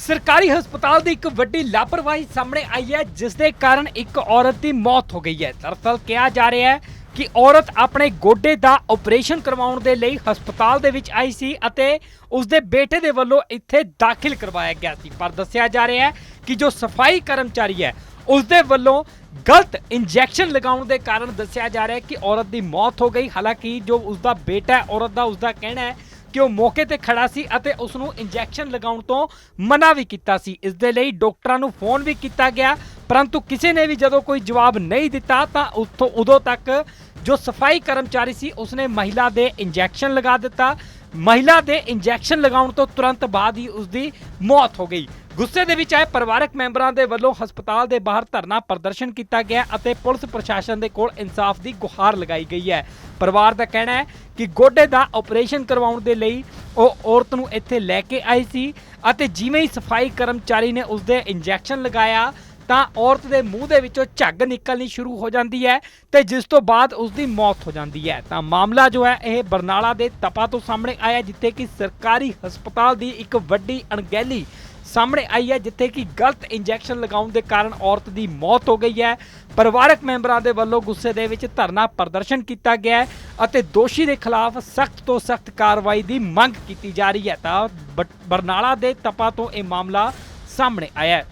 ਸਰਕਾਰੀ ਹਸਪਤਾਲ ਦੀ ਇੱਕ ਵੱਡੀ ਲਾਪਰਵਾਹੀ ਸਾਹਮਣੇ ਆਈ ਹੈ, ਜਿਸ ਦੇ ਕਾਰਨ ਇੱਕ ਔਰਤ ਦੀ ਮੌਤ ਹੋ ਗਈ ਹੈ। ਦਰਅਸਲ ਕਿਹਾ ਜਾ ਰਿਹਾ ਹੈ ਕਿ ਔਰਤ ਆਪਣੇ ਗੋਡੇ ਦਾ ਆਪਰੇਸ਼ਨ ਕਰਵਾਉਣ ਦੇ ਲਈ ਹਸਪਤਾਲ ਦੇ ਵਿੱਚ ਆਈ ਸੀ ਅਤੇ ਉਸ ਦੇ ਬੇਟੇ ਦੇ ਵੱਲੋਂ ਇੱਥੇ ਦਾਖਲ ਕਰਵਾਇਆ ਗਿਆ ਸੀ। ਪਰ ਦੱਸਿਆ ਜਾ ਰਿਹਾ ਹੈ ਕਿ ਜੋ ਸਫ਼ਾਈ ਕਰਮਚਾਰੀ ਹੈ ਉਸ ਦੇ ਵੱਲੋਂ ਗਲਤ ਇੰਜੈਕਸ਼ਨ ਲਗਾਉਣ ਦੇ ਕਾਰਨ ਦੱਸਿਆ ਜਾ ਰਿਹਾ ਹੈ ਕਿ ਔਰਤ ਦੀ ਮੌਤ ਹੋ ਗਈ। ਹਾਲਾਂਕਿ ਜੋ ਉਸ ਦਾ ਬੇਟਾ ਹੈ, ਔਰਤ ਦਾ ਉਸ ਦਾ ਕਹਿਣਾ ਹੈ ਕਿ ਉਹ ਮੌਕੇ ਤੇ ਖੜਾ ਸੀ ਅਤੇ ਉਸ ਨੂੰ ਇੰਜੈਕਸ਼ਨ ਲਗਾਉਣ ਤੋਂ ਮਨਾ ਵੀ ਕੀਤਾ ਸੀ। ਇਸ ਦੇ ਲਈ ਡਾਕਟਰਾਂ ਨੂੰ ਫੋਨ ਵੀ ਕੀਤਾ ਗਿਆ। ਪਰੰਤੂ ਕਿਸੇ ਨੇ ਵੀ ਜਦੋਂ ਕੋਈ ਜਵਾਬ ਨਹੀਂ ਦਿੱਤਾ ਤਾਂ ਉੱਥੋਂ ਉਦੋਂ ਤੱਕ ਜੋ ਸਫ਼ਾਈ ਕਰਮਚਾਰੀ ਸੀ, ਉਸਨੇ ਮਹਿਲਾ ਦੇ ਇੰਜੈਕਸ਼ਨ ਲਗਾ ਦਿੱਤਾ। ਮਹਿਲਾ ਦੇ ਇੰਜੈਕਸ਼ਨ ਲਗਾਉਣ ਤੋਂ ਤੁਰੰਤ ਬਾਅਦ ਹੀ ਉਸ ਦੀ ਮੌਤ ਹੋ ਗਈ। ਗੁੱਸੇ ਦੇ ਵਿੱਚ ਆਏ ਪਰਿਵਾਰਕ ਮੈਂਬਰਾਂ ਦੇ ਵੱਲੋਂ ਹਸਪਤਾਲ ਦੇ ਬਾਹਰ ਧਰਨਾ ਪ੍ਰਦਰਸ਼ਨ ਕੀਤਾ ਗਿਆ ਅਤੇ ਪੁਲਿਸ ਪ੍ਰਸ਼ਾਸਨ ਦੇ ਕੋਲ ਇਨਸਾਫ ਦੀ ਗੁਹਾਰ ਲਗਾਈ ਗਈ ਹੈ। ਪਰਿਵਾਰ ਦਾ ਕਹਿਣਾ ਹੈ ਕਿ ਗੋਡੇ ਦਾ ਆਪਰੇਸ਼ਨ ਕਰਵਾਉਣ ਦੇ ਲਈ ਉਹ ਔਰਤ ਨੂੰ ਇੱਥੇ ਲੈ ਕੇ ਆਈ ਸੀ ਅਤੇ ਜਿਵੇਂ ਹੀ ਸਫ਼ਾਈ ਕਰਮਚਾਰੀ ਨੇ ਉਸਦੇ ਇੰਜੈਕਸ਼ਨ ਲਗਾਇਆ, ਤਾਂ ਔਰਤ ਦੇ ਮੂੰਹ ਦੇ ਵਿੱਚੋਂ ਝੱਗ ਨਿਕਲਣੀ ਸ਼ੁਰੂ ਹੋ ਜਾਂਦੀ ਹੈ ਤੇ ਜਿਸ ਤੋਂ ਬਾਅਦ ਉਸ ਦੀ ਮੌਤ ਹੋ ਜਾਂਦੀ ਹੈ। ਤਾਂ ਮਾਮਲਾ ਜੋ ਹੈ, ਇਹ ਬਰਨਾਲਾ ਦੇ ਤਪਾ ਤੋਂ ਸਾਹਮਣੇ ਆਇਆ, ਜਿੱਥੇ ਕਿ ਸਰਕਾਰੀ ਹਸਪਤਾਲ ਦੀ ਇੱਕ ਵੱਡੀ ਅਣਗਹਿਲੀ ਸਾਹਮਣੇ ਆਈ ਹੈ ਜਿੱਥੇ ਕਿ ਗਲਤ ਇੰਜੈਕਸ਼ਨ ਲਗਾਉਣ ਦੇ ਕਾਰਨ ਔਰਤ ਦੀ ਮੌਤ ਹੋ ਗਈ ਹੈ। ਪਰਿਵਾਰਕ ਮੈਂਬਰਾਂ ਦੇ ਵੱਲੋਂ ਗੁੱਸੇ ਦੇ ਵਿੱਚ ਧਰਨਾ ਪ੍ਰਦਰਸ਼ਨ ਕੀਤਾ ਗਿਆ ਅਤੇ ਦੋਸ਼ੀ ਦੇ ਖਿਲਾਫ ਸਖਤ ਤੋਂ ਸਖਤ ਕਾਰਵਾਈ ਦੀ ਮੰਗ ਕੀਤੀ ਜਾ ਰਹੀ ਹੈ। ਤਾਂ ਬ- ਬਰਨਾਲਾ ਦੇ ਤਪਾ ਤੋਂ ਇਹ ਮਾਮਲਾ ਸਾਹਮਣੇ ਆਇਆ ਹੈ।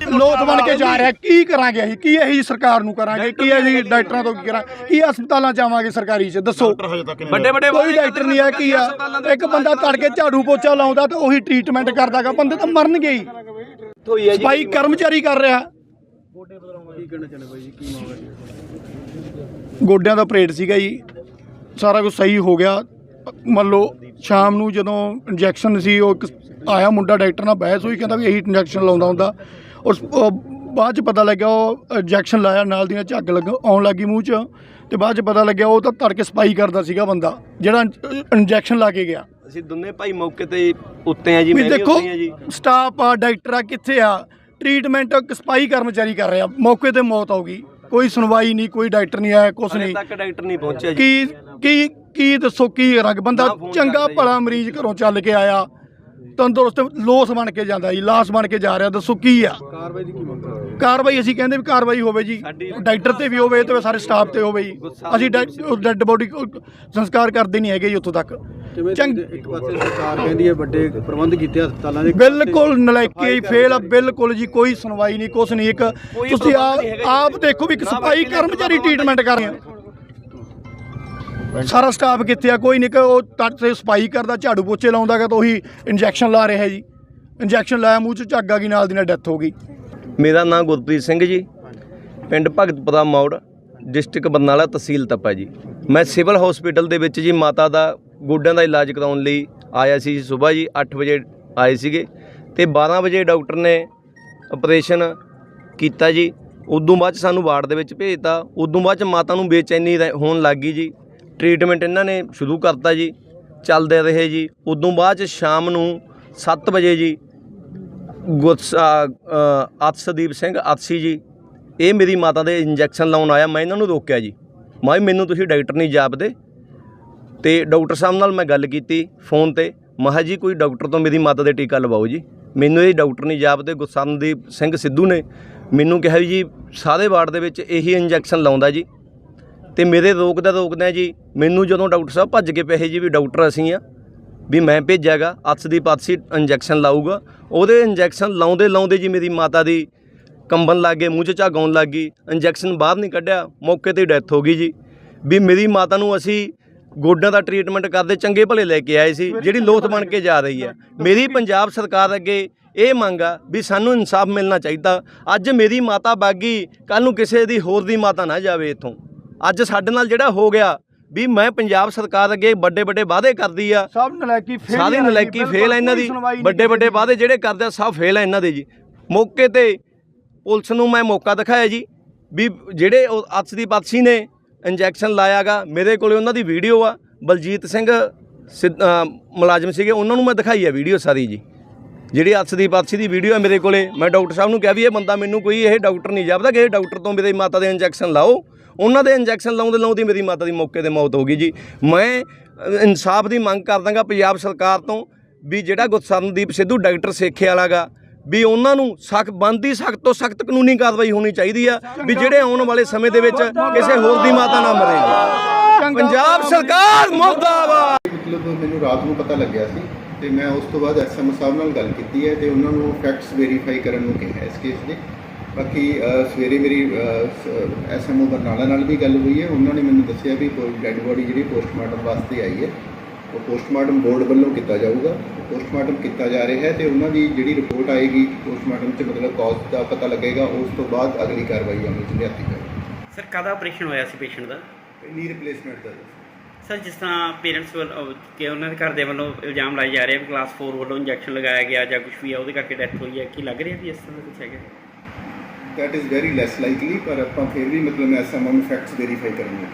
ਲੋਕ ਬਣ ਕੇ ਜਾ ਰਿਹਾ ਕੀ ਕਰਾਂਗੇ ਅਸੀਂ? ਕੀ ਇਹੀ ਸਰਕਾਰ ਨੂੰ ਕਰਾਂਗੇ? ਕੀ ਅਸੀਂ ਡਾਕਟਰਾਂ ਤੋਂ ਕੀ ਕਰਾਂਗੇ? ਕੀ ਹਸਪਤਾਲਾਂ ਚ ਆਵਾਂਗੇ ਸਰਕਾਰੀ ਚ? ਦੱਸੋ। ਵੱਡੇ ਵੱਡੇ ਕੋਈ ਡਾਕਟਰ ਨਹੀਂ ਆ ਕੀ ਆ ਇੱਕ ਬੰਦਾ ਤੜਕੇ ਝਾੜੂ ਪੋਚਾ ਲਾਉਂਦਾ ਤੇ ਉਹੀ ਟ੍ਰੀਟਮੈਂਟ ਕਰਦਾਗਾ ਬੰਦੇ ਤਾਂ ਮਰਨਗੇ ਹੀ। ਸਫ਼ਾਈ ਕਰਮਚਾਰੀ ਕਰ ਰਿਹਾ। ਗੋਡਿਆਂ ਦਾ ਆਪਰੇਟ ਸੀਗਾ ਜੀ। ਸਾਰਾ ਕੁਝ ਸਹੀ ਹੋ ਗਿਆ। ਮੰਨ ਲਓ ਸ਼ਾਮ ਨੂੰ ਜਦੋਂ ਇੰਜੈਕਸ਼ਨ ਸੀ ਉਹ ਇੱਕ ਆਇਆ ਮੁੰਡਾ ਡਾਕਟਰ ਨਾਲ ਬਹਿਸ ਹੋਈ ਕਹਿੰਦਾ ਵੀ ਇਹੀ ਇੰਜੈਕਸ਼ਨ ਲਾਉਂਦਾ ਹੁੰਦਾ। ਉਸ ਬਾਅਦ ਚ ਪਤਾ ਲੱਗਿਆ ਉਹ ਇੰਜੈਕਸ਼ਨ ਲਾਇਆ ਨਾਲ ਦੀਆਂ ਝੱਗ ਲੱਗ ਆਉਣ ਲੱਗੀ ਮੂੰਹ ਚ। ਤੇ ਬਾਅਦ ਚ ਪਤਾ ਲੱਗਿਆ ਉਹ ਤਾਂ ਤੜਕੇ ਸਫ਼ਾਈ ਕਰਦਾ ਸੀਗਾ ਬੰਦਾ ਜਿਹੜਾ ਇੰਜੈਕਸ਼ਨ ਲਾ ਕੇ ਗਿਆ। ਅਸੀਂ ਦੋਨੇ ਭਾਈ ਮੌਕੇ ਤੇ ਉੱਤੇ ਆ ਜੀ ਵੀ ਦੇਖੋ ਉੱਤੇ ਆ ਜੀ। ਸਟਾਫ ਆ ਡਾਕਟਰ ਆ ਕਿੱਥੇ ਆ? ਟ੍ਰੀਟਮੈਂਟ ਸਫ਼ਾਈ ਕਰਮਚਾਰੀ ਕਰ ਰਿਹਾ। ਮੌਕੇ ਤੇ ਮੌਤ ਹੋ ਗਈ। ਕੋਈ ਸੁਣਵਾਈ ਨਹੀਂ ਕੋਈ ਡਾਕਟਰ ਨਹੀਂ ਆਇਆ ਕੁਛ ਨਹੀਂ। ਤੱਕ ਡਾਕਟਰ ਨਹੀਂ ਪਹੁੰਚਿਆ ਜੀ। ਕੀ ਕੀ ਕੀ ਦੱਸੋ ਕੀ ਰੰਗ ਬੰਦਾ ਚੰਗਾ ਕਰਦਾ। ਭਲਾ ਮਰੀਜ਼ ਘਰੋਂ ਚੱਲ ਕੇ ਆਇਆ ਤੰਦਰੁਸਤ ਲੋਸ ਬਣ ਕੇ ਜਾਂਦਾ ਜੀ ਲਾਸ਼ ਬਣ ਕੇ ਜਾ ਰਿਹਾ ਦੱਸੋ ਕੀ ਆ? ਕਾਰਵਾਈ ਦੀ ਕੀ ਮੰਗ ਕਾਰਵਾਈ ਅਸੀਂ ਕਹਿੰਦੇ ਵੀ ਕਾਰਵਾਈ ਹੋਵੇ ਜੀ ਡਾਕਟਰ ਤੇ ਵੀ ਹੋਵੇ ਤੇ ਸਾਰੇ ਸਟਾਫ ਤੇ ਹੋਵੇ ਜੀ। ਗੁੱਸਾ ਅਸੀਂ ਡੈੱਡ ਬੋਡੀ ਸੰਸਕਾਰ ਕਰਦੇ ਨਹੀਂ ਹੈਗੇ ਜੀ ਉੱਥੋਂ ਤੱਕ। ਜਿਵੇਂ ਚੰਗ ਇੱਕ ਪਾਸੇ ਸਰਕਾਰ ਕਹਿੰਦੀ ਹੈ ਵੱਡੇ ਪ੍ਰਬੰਧ ਕੀਤੇ ਹਸਪਤਾਲਾਂ ਦੇ ਬਿਲਕੁਲ ਨਲਾਇਕੀ ਹੀ ਫੇਲ ਆ ਬਿਲਕੁਲ ਜੀ ਕੋਈ ਸੁਣਵਾਈ ਨਹੀਂ ਕੁਛ ਨਹੀਂ ਇੱਕ ਤੁਸੀਂ ਆਪ ਦੇਖੋ ਵੀ ਇੱਕ ਸਫ਼ਾਈ ਕਰਮਚਾਰੀ ਟ੍ਰੀਟਮੈਂਟ ਕਰ ਰਹੇ ਆ। ਸਾਰਾ ਸਟਾਫ ਕਿੱਥੇ ਆ? ਕੋਈ ਨਹੀਂ ਕਿ ਉਹ ਤੱਟ ਤੇ ਸਫ਼ਾਈ ਕਰਦਾ ਝਾੜੂ ਪੋਚੇ ਲਾਉਂਦਾਗਾ ਤਾਂ ਉਹੀ ਇੰਜੈਕਸ਼ਨ ਲਾ ਰਿਹਾ ਜੀ। ਇੰਜੈਕਸ਼ਨ ਲਾਇਆ ਮੂੰਹ ਚ ਝੱਗ ਆ ਗਈ ਨਾਲ ਦੀ ਨਾਲ ਡੈਥ ਹੋ ਗਈ। ਮੇਰਾ ਨਾਮ ਗੁਰਪ੍ਰੀਤ ਸਿੰਘ ਜੀ। ਪਿੰਡ ਭਗਤਪੁਰਾ ਮੌੜ ਡਿਸਟ੍ਰਿਕਟ ਬਰਨਾਲਾ ਤਹਿਸੀਲ ਤਪਾ ਜੀ। ਮੈਂ ਸਿਵਲ ਹਸਪੀਟਲ ਦੇ ਵਿੱਚ ਜੀ ਮਾਤਾ ਦਾ ਗੋਡਿਆਂ ਦਾ ਇਲਾਜ ਕਰਾਉਣ ਲਈ ਆਇਆ ਸੀ ਸਵੇਰ ਜੀ 8 ਵਜੇ ਆਏ ਸੀਗੇ ਤੇ 12 ਵਜੇ ਡਾਕਟਰ ਨੇ ਆਪਰੇਸ਼ਨ ਕੀਤਾ ਜੀ। ਉਦੋਂ ਬਾਅਦ ਸਾਨੂੰ ਵਾਰਡ ਦੇ ਵਿੱਚ ਭੇਜਤਾ। ਉਦੋਂ ਬਾਅਦ ਮਾਤਾ ਨੂੰ ਬੇਚੈਨੀ ਹੋਣ ਲੱਗ ਗਈ ਜੀ। ਟ੍ਰੀਟਮੈਂਟ ਇਹਨਾਂ ਨੇ ਸ਼ੁਰੂ ਕਰਤਾ ਜੀ, ਚੱਲਦੇ ਰਹੇ ਜੀ। ਉਦੋਂ ਬਾਅਦ 'ਚ ਸ਼ਾਮ ਨੂੰ 7 ਵਜੇ ਜੀ ਗੁੱਸਾ ਅਤਸਦੀਪ ਸਿੰਘ ਅਤਸੀ ਜੀ, ਇਹ ਮੇਰੀ ਮਾਤਾ ਦੇ ਇੰਜੈਕਸ਼ਨ ਲਾਉਣ ਆਇਆ, ਮੈਂ ਇਹਨਾਂ ਨੂੰ ਰੋਕਿਆ ਜੀ। ਮੈਂ ਮੈਨੂੰ ਤੁਸੀਂ ਡਾਕਟਰ ਨਹੀਂ ਜਾਪਦੇ? ਤੇ ਡਾਕਟਰ ਸਾਹਿਬ ਨਾਲ ਮੈਂ ਗੱਲ ਕੀਤੀ ਫੋਨ ਤੇ। ਮਹਾ ਜੀ, ਕੋਈ ਡਾਕਟਰ ਤੋਂ ਮੇਰੀ ਮਾਤਾ ਦੇ ਟੀਕਾ ਲਵਾਓ ਜੀ। ਮੈਨੂੰ ਇਹ ਡਾਕਟਰ ਨਹੀਂ ਜਾਪਦੇ ਗੁਰਸਰਨਦੀਪ ਸਿੰਘ ਸਿੱਧੂ ਨੇ ਮੈਨੂੰ ਕਿਹਾ ਵੀ ਜੀ, ਸਾਰੇ ਵਾਰਡ ਦੇ ਵਿੱਚ ਇਹੀ ਇੰਜੈਕਸ਼ਨ ਲਾਉਂਦਾ ਜੀ। ਤੇ ਮੇਰੇ ਰੋਕਦਾ ਰੋਕਦਾ ਜੀ। ਮੈਨੂੰ ਜਦੋਂ ਡਾਕਟਰ ਸਾਹਿਬ ਭੱਜ ਕੇ ਪਏ ਜੀ ਵੀ ਡਾਕਟਰ ਅਸੀਂ ਆ, ਵੀ ਮੈਂ ਭੇਜਾਗਾ ਅਤਸ ਦੀ ਪਾਤਸੀ ਇੰਜੈਕਸ਼ਨ ਲਾਊਗਾ। ਉਹਦੇ ਇੰਜੈਕਸ਼ਨ ਲਾਉਂਦੇ ਲਾਉਂਦੇ ਜੀ ਮੇਰੀ ਮਾਤਾ ਦੀ ਕੰਬਣ ਲੱਗ ਗਏ ਮੂੰਹ 'ਚ ਝੱਗ ਆਉਣ ਲੱਗ ਗਈ। ਇੰਜੈਕਸ਼ਨ ਬਾਹਰ ਨਹੀਂ ਕੱਢਿਆ, ਮੌਕੇ ਤੇ ਡੈਥ ਹੋ ਗਈ ਜੀ। ਵੀ ਮੇਰੀ ਮਾਤਾ ਨੂੰ ਅਸੀਂ ਗੋਡਿਆਂ ਦਾ ਟ੍ਰੀਟਮੈਂਟ ਕਰਦੇ, ਚੰਗੇ ਭਲੇ ਲੈ ਕੇ ਆਏ ਸੀ, ਜਿਹੜੀ ਲੋਥ ਬਣ ਕੇ ਜਾ ਰਹੀ ਹੈ। ਮੇਰੀ ਪੰਜਾਬ ਸਰਕਾਰ ਅੱਗੇ ਇਹ ਮੰਗ ਆ ਵੀ ਸਾਨੂੰ ਇਨਸਾਫ ਮਿਲਣਾ ਚਾਹੀਦਾ। ਅੱਜ ਮੇਰੀ ਮਾਤਾ ਬਾਗੀ ਕੱਲ ਨੂੰ ਕਿਸੇ ਦੀ ਹੋਰ ਦੀ ਮਾਤਾ ਨਾ ਜਾਵੇ ਇੱਥੋਂ। ਅੱਜ ਸਾਡੇ ਨਾਲ ਜਿਹੜਾ ਹੋ ਗਿਆ ਵੀ ਮੈਂ ਪੰਜਾਬ ਸਰਕਾਰ ਅੱਗੇ ਵੱਡੇ ਵੱਡੇ ਵਾਅਦੇ ਕਰਦੀ ਆ। ਸਭ ਨਲਾਇਕੀ ਫੇਲ ਸਾਰੀ ਨਲਾਇਕੀ ਫੇਲ ਆ ਇਹਨਾਂ ਦੀ। ਵੱਡੇ ਵੱਡੇ ਵਾਅਦੇ ਜਿਹੜੇ ਕਰਦੇ ਆ ਸਭ ਫੇਲ ਆ ਇਹਨਾਂ ਦੇ ਜੀ। ਮੌਕੇ ਤੇ ਪੁਲਿਸ ਨੂੰ ਮੈਂ ਮੌਕਾ ਦਿਖਾਇਆ ਜੀ ਵੀ ਜਿਹੜੇ ਅਤਸ ਦੀ ਪਾਤਸੀ ਨੇ ਇੰਜੈਕਸ਼ਨ ਲਾਇਆਗਾ ਮੇਰੇ ਕੋਲੇ ਉਹਨਾਂ ਦੀ ਵੀਡੀਓ ਆ ਬਲਜੀਤ ਸਿੰਘ ਮੁਲਾਜ਼ਮ ਸੀਗੇ ਉਹਨਾਂ ਨੂੰ ਮੈਂ ਦਿਖਾਈ ਆ ਵੀਡੀਓ ਸਾਰੀ ਜੀ। ਜਿਹੜੀ ਅਤਸ ਦੀ ਪਾਤਸੀ ਦੀ ਵੀਡੀਓ ਹੈ ਮੇਰੇ ਕੋਲੇ ਮੈਂ ਡਾਕਟਰ ਸਾਹਿਬ ਨੂੰ ਕਿਹਾ ਵੀ ਇਹ ਬੰਦਾ ਮੈਨੂੰ ਕੋਈ ਇਹ ਡਾਕਟਰ ਨਹੀਂ ਜਾਪਦਾ ਕਿ ਇਹ ਡਾਕਟਰ ਤੋਂ ਮੇਰੇ ਮਾਤਾ ਦੇ ਇੰਜੈਕਸ਼ਨ ਲਾਓ। ਉਹਨਾਂ ਦੇ ਇੰਜੈਕਸ਼ਨ ਲਾਉਂਦੇ ਲਾਉਂਦੇ ਮੇਰੀ ਮਾਤਾ ਦੀ ਮੌਕੇ ਤੇ ਮੌਤ ਹੋ ਗਈ ਜੀ। ਮੈਂ ਇਨਸਾਫ ਦੀ ਮੰਗ ਕਰਦਾਗਾ ਪੰਜਾਬ ਸਰਕਾਰ ਤੋਂ ਵੀ ਜਿਹੜਾ ਗੁਰਸਰਨਦੀਪ ਸਿੱਧੂ ਡਾਕਟਰ ਸੇਖੇ ਵਾਲਾਗਾ ਵੀ ਉਹਨਾਂ ਨੂੰ ਸਖਤ ਬੰਦੀ ਸਖਤ ਤੋਂ ਸਖਤ ਕਾਨੂੰਨੀ ਕਾਰਵਾਈ ਹੋਣੀ ਚਾਹੀਦੀ ਆ ਵੀ ਜਿਹੜੇ ਆਉਣ ਵਾਲੇ ਸਮੇਂ ਦੇ ਵਿੱਚ ਕਿਸੇ ਹੋਰ ਦੀ ਮਾਤਾ ਨਾ ਮਰੇ ਪੰਜਾਬ ਸਰਕਾਰ ਮੁਰਦਾਬਾਦ! ਮਤਲਬ ਮੈਨੂੰ ਰਾਤ ਨੂੰ ਪਤਾ ਲੱਗਿਆ ਸੀ ਤੇ ਮੈਂ ਉਸ ਤੋਂ ਬਾਅਦ ਐਸਐਮ ਸਾਹਿਬ ਨਾਲ ਗੱਲ ਕੀਤੀ ਹੈ ਤੇ ਉਹਨਾਂ ਨੂੰ ਫੈਕਟਸ ਵੈਰੀਫਾਈ ਕਰਨ ਨੂੰ ਕਿਹਾ ਇਸ ਕੇਸ ਦੇ। ਬਾਕੀ ਸਵੇਰੇ ਮੇਰੀ ਐਸਐਮਓ ਬਰਨਾਲਾ ਨਾਲ ਵੀ ਗੱਲ ਹੋਈ ਹੈ। ਉਹਨਾਂ ਨੇ ਮੈਨੂੰ ਦੱਸਿਆ ਵੀ ਡੈੱਡ ਬੋਡੀ ਜਿਹੜੀ ਪੋਸਟਮਾਰਟਮ ਵਾਸਤੇ ਆਈ ਹੈ। ਉਹ ਪੋਸਟਮਾਰਟਮ ਬੋਰਡ ਵੱਲੋਂ ਕੀਤਾ ਜਾਊਗਾ। ਪੋਸਟਮਾਰਟਮ ਕੀਤਾ ਜਾ ਰਿਹਾ ਹੈ ਤੇ ਉਹਨਾਂ ਦੀ ਜਿਹੜੀ ਰਿਪੋਰਟ ਆਏਗੀ ਪੋਸਟਮਾਰਟਮ 'ਚ ਮਤਲਬ ਕੌਜ਼ ਦਾ ਪਤਾ ਲੱਗੇਗਾ ਉਸ ਤੋਂ ਬਾਅਦ ਅਗਲੀ ਕਾਰਵਾਈ ਅਮਲ 'ਚ ਲਿਆਤੀ ਜਾਵੇਗੀ ਸਰ ਕਾਹਦਾ ਆਪਰੇਸ਼ਨ ਹੋਇਆ ਸੀ ਪੇਸ਼ੈਂਟ ਦਾ? ਨੀ ਰਿਪਲੇਸਮੈਂਟ ਦਾ ਸਰ ਜਿਸ ਤਰ੍ਹਾਂ ਪੇਰੈਂਟਸ ਵੱਲੋਂ ਕਿ ਉਹਨਾਂ ਦੇ ਘਰ ਦੇ ਵੱਲੋਂ ਇਲਜ਼ਾਮ ਲਾਏ ਜਾ ਰਹੇ ਆ ਕਲਾਸ 4 ਵੱਲੋਂ ਇੰਜੈਕਸ਼ਨ ਲਗਾਇਆ ਗਿਆ ਜਾਂ ਕੁਝ ਵੀ ਆ ਉਹਦੇ ਕਰਕੇ ਡੈਥ ਹੋਈ ਹੈ। ਕੀ ਲੱਗ ਰਿਹਾ ਵੀ ਇਸ ਤਰ੍ਹਾਂ ਦਾ ਕੁਝ ਹੈਗਾ? That is very less likely ਪਰ ਆਪਾਂ ਫਿਰ ਵੀ ਮਤਲਬ ਐਸਐਮਓ ਨੂੰ ਫੈਕਟਸ ਵੈਰੀਫਾਈ ਕਰਾਂਗੇ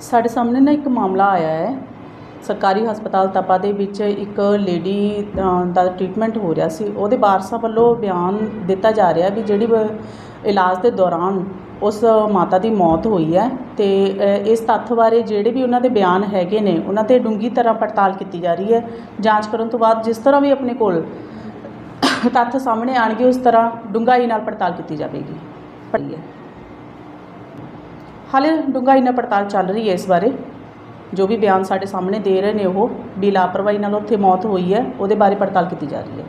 ਸਾਡੇ ਸਾਹਮਣੇ ਨਾ ਇੱਕ ਮਾਮਲਾ ਆਇਆ ਹੈ। ਸਰਕਾਰੀ ਹਸਪਤਾਲ ਤਪਾ ਦੇ ਵਿੱਚ ਇੱਕ ਲੇਡੀ ਦਾ ਟ੍ਰੀਟਮੈਂਟ ਹੋ ਰਿਹਾ ਸੀ। ਉਹਦੇ ਵਾਰਸਾਂ ਵੱਲੋਂ ਬਿਆਨ ਦਿੱਤਾ ਜਾ ਰਿਹਾ ਵੀ ਜਿਹੜੀ ਇਲਾਜ ਦੇ ਦੌਰਾਨ ਉਸ ਮਾਤਾ ਦੀ ਮੌਤ ਹੋਈ ਹੈ ਤੇ ਇਸ ਤੱਥ ਬਾਰੇ ਜਿਹੜੇ ਵੀ ਉਹਨਾਂ ਦੇ ਬਿਆਨ ਹੈਗੇ ਨੇ, ਉਹਨਾਂ ਤੇ ਡੂੰਗੀ ਤਰ੍ਹਾਂ ਪੜਤਾਲ ਕੀਤੀ ਜਾ ਰਹੀ ਹੈ। ਜਾਂਚ ਕਰਨ ਤੋਂ ਬਾਅਦ ਜਿਸ ਤਰ੍ਹਾਂ ਵੀ ਆਪਣੇ ਕੋਲ ਤੱਥ ਸਾਹਮਣੇ ਆਣਗੇ ਉਸ ਤਰ੍ਹਾਂ ਡੂੰਘਾਈ ਨਾਲ ਪੜਤਾਲ ਕੀਤੀ ਜਾਵੇਗੀ। ਪੜੀ ਹੈ। ਹਾਲੇ ਡੂੰਘਾਈ ਨਾਲ ਪੜਤਾਲ ਚੱਲ ਰਹੀ ਹੈ ਇਸ ਬਾਰੇ। ਜੋ ਵੀ ਬਿਆਨ ਸਾਡੇ ਸਾਹਮਣੇ ਦੇ ਰਹੇ ਨੇ ਉਹ ਵੀ ਲਾਪਰਵਾਹੀ ਨਾਲ ਉੱਥੇ ਮੌਤ ਹੋਈ ਹੈ, ਉਹਦੇ ਬਾਰੇ ਪੜਤਾਲ ਕੀਤੀ ਜਾ ਰਹੀ ਹੈ।